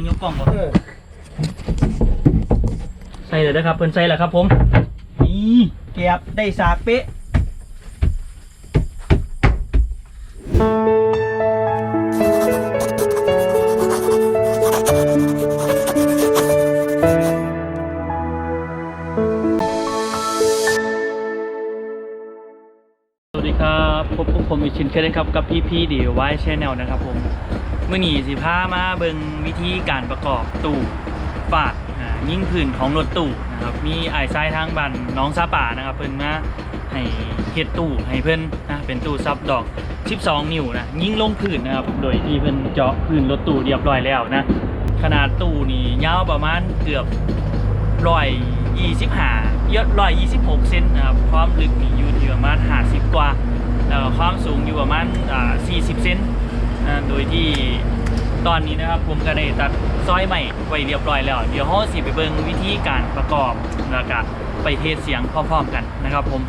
ยังยกกล้องบ่เออใส่เลยนะครับเพิ่นใส่แล้วครับผมนี่เก็บได้สากเป๊ะสวัสดีครับพบกับผมอีกช่นเคยนะครับ กับพี่พี่ดีไวชแนลนะครับผม มื่อนี้สิพามาเบิงวิธีการประกอบตู้ฝาดยิ่งผืนของรถตู้นะครับมีไอ้ทรายทางบันน้องซาป่านะครับเพิ่นมาให้เฮ็ดตู้ให้เพิ่นนะเป็นตู้ซับดอก 12 นิ้วนะยิ่งลงผืนนะครับโดยที่เพิ่นเจาะผืนรถตู้เรียบร้อยแล้วนะขนาดตู้นี่ยาวประมาณเกือบร้อยยี่สิบห้าเยอะร้อยยี่สิบหกเซนนะครับความลึกนี่อยู่ที่ประมาณห้าสิบกว่าแล้วความสูงอยู่ประมาณอ่าสี่สิบเซน นะโดยที่ตอนนี้นะครับผมก็ได้ตัดซอยใหม่ไว้เรียบร้อยแล้ว เดี๋ยวห้อสิไปเบิ่งวิธีการประกอบแล้วก็ไปเทสเสียงพร้อมๆกันนะครับผม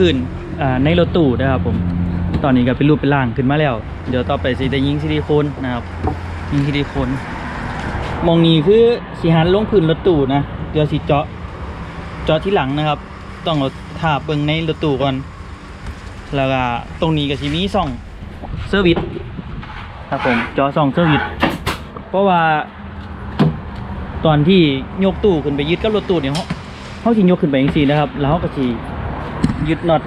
พื้นในรถตู้นะครับผมตอนนี้ก็เป็นรูปเป็นร่างขึ้นมาแล้ว เดี๋ยวต่อไปสิได้ยิงซิลิโคนนะครับยิงซิลิโคนมองนี้คือสีหันลงพื้นรถตู้นะเดี๋ยวสิเจาะเจาะที่หลังนะครับ ต้องเอาถาเบิ่งในรถตู้ก่อนแล้วก็ตรงนี้ก็สิมีซ่องเซอร์วิสครับผมเจาะซ่องเซอร์วิสเพราะว่าตอนที่ยกตู้ขึ้นไปยึดกับรถตู้เนี่ยเขาเขาสิยกขึ้นไปอย่างสี่นะครับ แล้วเขาก็สิ ยึดน็อต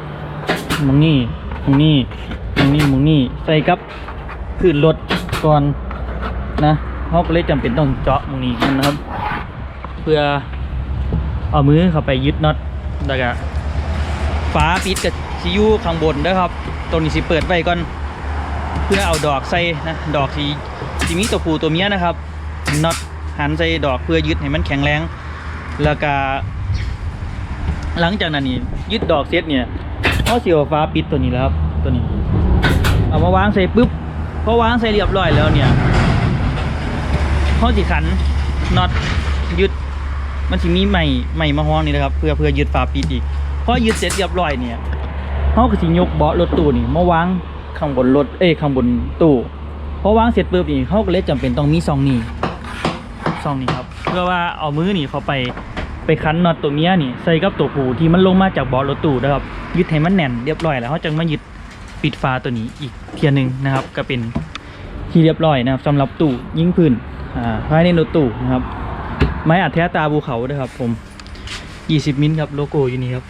มองนี่มองนี่มองนี่มองนี่ใส่กับขึ้นรถก่อนนะเขาก็เลยจำเป็นต้องเจาะมองนี่กันนะครับ เพื่อเอามือเข้าไปยึดน็อตแล้วก็ฝาปิดกับชิอยูข้างบนนะครับตรงนี้สิเปิดไว้ก่อนเพื่อเอาดอกใส่นะดอกสีสีมีตัวผู้ตัวเมียนะครับน็อตหันใส่ดอกเพื่อยึดให้มันแข็งแรง แล้วก็ หลังจากนั้นนี่ยึดดอกเซตเนี่ยเขาเสียวฟ้าปิดตัวนี้แล้วครับตัวนี้ เอามาวางใส่ปุ๊บพอวางใส่เรียบร้อยแล้วเนี่ยเขาสิขันน็อตยึดมันสิมีใหม่ใหม่มาห้องนี่นะครับ เพื่อเพื่อยึดฟ้าปิดอีกพอยึดเสร็จเรียบร้อยเนี่ยเขาก็สิยกเบาะรถตู้นี่มาวางข้างบนรถเอ้ข้างบนตู้พอวางเสร็จปุ๊บนี่เขาก็เลยจำเป็นต้องมีซองนี้ซองนี้ครับ เพื่อว่าเอามือนี่เขาไป ไปคันน็อตตัวเมียนี่ใส่กับตัวผูที่มันลงมาจากเบาะรถตู้นะครับยึดให้มันแน่นเรียบร้อยแล้วเขาจึงมายึดปิดฝาตัวนี้อีกเทียหนึงนะครับ ก็เป็นที่เรียบร้อยนะครับสำหรับตู้ยิงพื้นอ่าภายในรถตู้นะครับไม้อัดแท้ตาบูเขาด้วยครับผม 20 มิลครับโลโก้อยู่นี่ครับ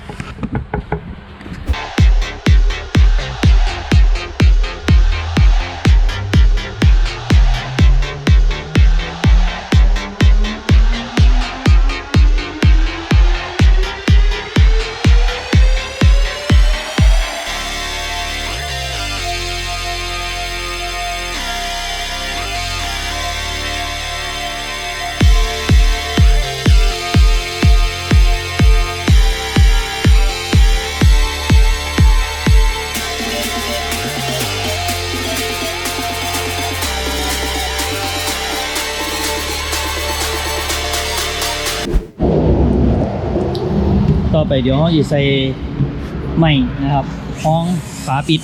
ไปเดี๋ยวเราจะใส่ใหม่นะครับห้องฝาปิด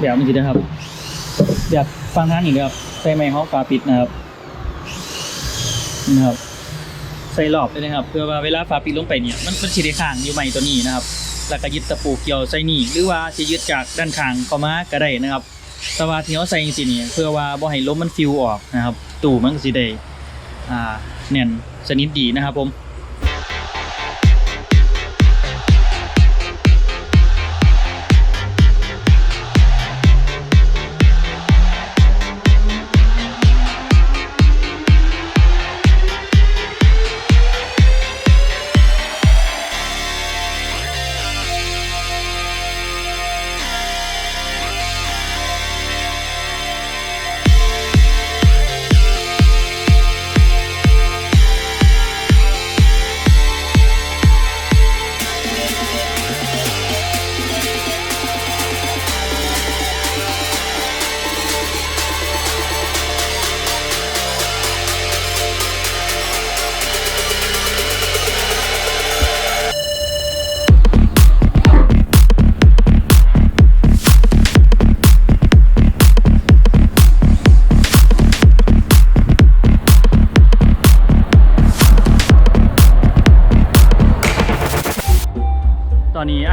แบบนี้นะครับแบบฟังท่างนี้นะครับใส่ใหม่ห้องฝาปิดนะครับนะครับใส่รอบเลยนะครับ เพื่อว่าเวลาฝาปิดลงไปเนี่ยมันมันสิดข้างอยู่ใหม่ตัวนี้นะครับแล้วก็ยึดตะปูเกี่ยวใส่นี่หรือว่าจะยึดจากด้านข้างเข้ามาก็ได้นะครับแต่ว่าที่เขาใส่จริงๆเนี่ยเพื่อว่าบ่ให้ลมมันฟิวออกนะครับ ตู้มันก็สิได้อ่าแน่นสนิทดีนะครับผม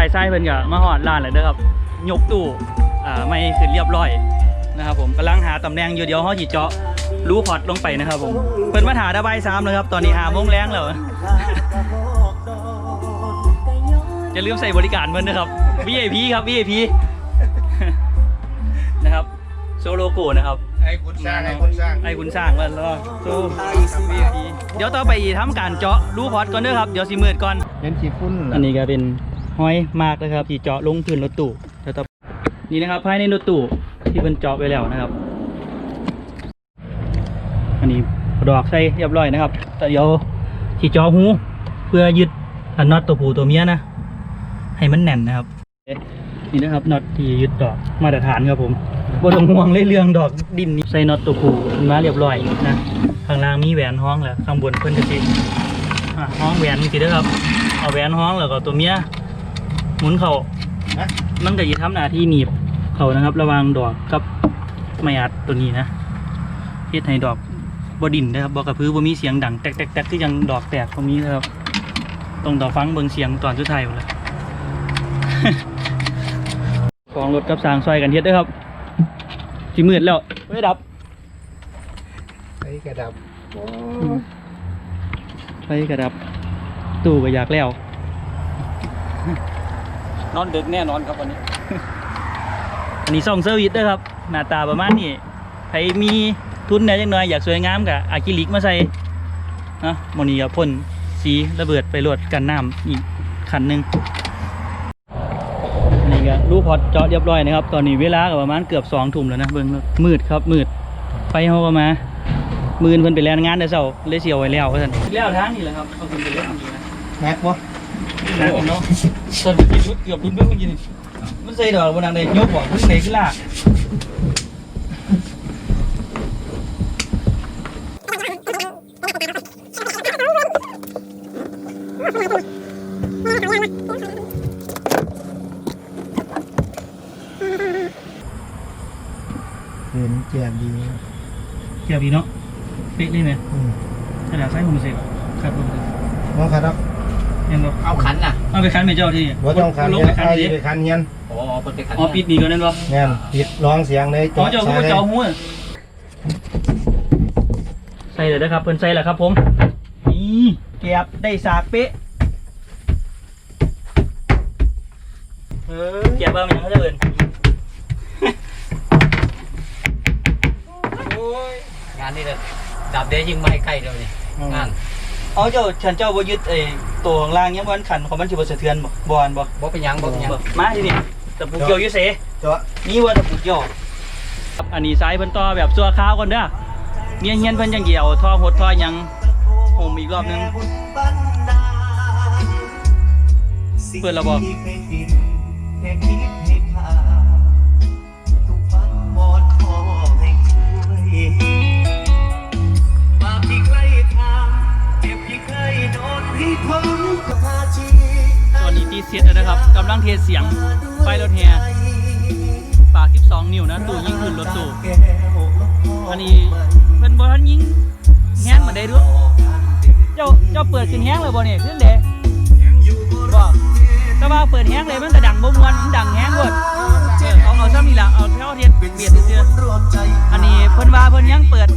ตอนนี้ไอ้ไส้เพิ่นก็มาหอดร้านแล้วเด้อครับยกตู้อ่าไม่ขึ้นเรียบร้อยนะครับผมกำลังหาตำแหน่งอยู่เดียวเฮาสิเจาะรูพอร์ตลงไปนะครับผมเพิ่นมาถาดาใบายสามแล้วครับ ตอนนี้หาโมงแรงแล้วอย่าลืมใส่บริการเพิ่นนะครับ VIP ครับ VIP นะครับโซโลโก้นะครับไอ้คุณสร้างไอ้คุณสร้างไอ้คุณสร้างมันแล้วก็โซ VIP เดี๋ยวต่อไปทำการเจาะรูพอร์ตก่อนเด้อครับเดี๋ยวสิมืดก่อนเห็นขี้ฝุ่นอันนี้ก็เป็น ห้อยมากนะครับที่เจาะลงพื้นรถตู้แล้วต่อนี่นะครับภายในรถตู้ที่เป็นเจาะไปแล้วนะครับ อันนี้ดอกใส่เรียบร้อยนะครับแต่เดี๋ยวที่เจาะหูเพื่อยึดอน็อตตัวผู้ตัวเมียนะให้มันแน่นนะครับนี่นะครับน็อตที่ยึดดอกมาตรฐานครับผมบนห่วงเลยเรื่องดอกดินนี้ใส่น็อตตัวผู้มาเรียบร้อยนะข้างล่างมีแหวนห้องแล้วข้างบนเพิ่นจะสิอะห้องแหวนสิเด้อครับเอาแหวนห้องแล้วก็ตัวเมีย หมุนเขานะ มันก็จะทำหน้าที่หนีบเขานะครับ ระหวางดอกกับไม้อัดตัวนี้นะเฮ็ดให้ดอกบดินนะครับบอกกับพื้นบ่มีเสียงดังแตกแตกแตกที่ยังดอกแตกตรงนี้นะครับต้องต่อฟังเบิ่งเสียงตอนสุดท้ายหมดเลยกองรถกับสางซอยกันเฮ็ดเด้วยครับสิมืดแล้วไม่ดับไอ้กระดับโอ้ไฟกระดับ ตู้ก็อยากแล้ว นอนดึกแน่นอนครับวันนี้ อันนี้ซ่องเซอร์วิสด้วยครับ หน้าตาประมาณนี้ใครมีทุนแหน่จังหน่อยอยากสวยงามกับอะคริลิกมาใส่นะโมอนี้ก็พ่นสีระเบิดไปรวดกันน้ำอีกคันหนึ่งอันนี่ก็รูปพอดเจาะเรียบร้อยนะครับ ตอนนี้เวลาก็ประมาณเกือบสองทุ่มแล้วนะเบิ่งแล้วมืดครับมืดไฟเขาก็มามือนเพิ่นไปแลนงานแต่เช้าเลยเสียวไว้แล้วว่าซั่นแล้วทางนี่แหละครับเขาขึ้นไปเล่นนี่นะแม็กวะนะ เนาะตอนกินเกือบรุ่นเบิ่งเมื่อกี้นี่มันใส่ดอกบ่นางได้ยกบ่เพิ่นไหนขึ้นลากเห็นแจ่มดีเกี่ยวดีเนาะเป๊ะเลยไหมอืมกระดาษใส่ผมเสร็จครับผมน้องครับ ยังบ่เอาขันน่ะเอาไปคันไปเจ้าที่ว่าต้องคันลงเนี่ยไปคันไอ้ดิไปคันเฮียนอ๋อเปิดไปขันอ๋อปิดนี่ก่อนนั่นบ่แน่นปิดร้องเสียงเลยอ๋อเจ้าหูใส่เลยเจ้าหูใส่เลยนะครับเพิ่นใส่แล้วครับผมนี่เก็บได้สากเป๊ะเออเก็บว่ามันยังเขาจะเอิ้นโอ้ยงานนี่เลยดับเดย์ยิงไม่ใกล้เดียวนี่งาน เอาเจ้าฉันเจ้าบ่ยึดไอ้ตัวข้างล่างยังบ่ขันของมันสิบ่สะเทือนบ่บ่อันบ่บ่เป็นหยังบ่เป็นหยังมาที่นี่ตะปูเกี่ยวอยู่เสเจาะนี่ว่าตะปูเกี่ยวครับอันนี้สายเพิ่นต่อแบบชั่วคราวก่อนเด้อเมียเฮียนเพิ่นยังเกี่ยวท่อหดท่อหยังโฮมอีกรอบนึงเปิดระบบ ตอนนี้ตีเสียดนะครับกำลังเทเสียงไปรถแฮ่ปาก12 นิ้วนะตู้ยิงขึ้นรถตู้อันนี้เพิ่นบ่ทันยิงแฮงมาได้ด้วยเจ้าเจ้าเปิดขึ้นแฮงเลยบ่เนี่ยขึ้นเด้บ่ถ้าว่าเปิดแฮงเลยมันจะดังบ่มวนมันดังแฮงหมดเอาเอาซ้ำนี่ละเอาเท่าเทียนเบียดเสีออันนี้เพิ่นว่าเพิ่นยังเปิด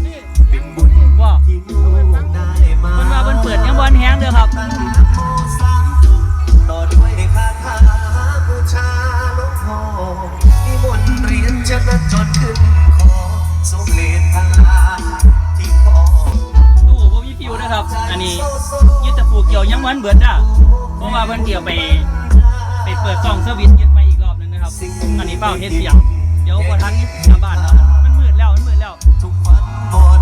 ับ อันนี้เปล่าเฮ็ดเสียง เดี๋ยวพอทันกลับบ้านแล้วมันมืดแล้วมันมืดแล้ว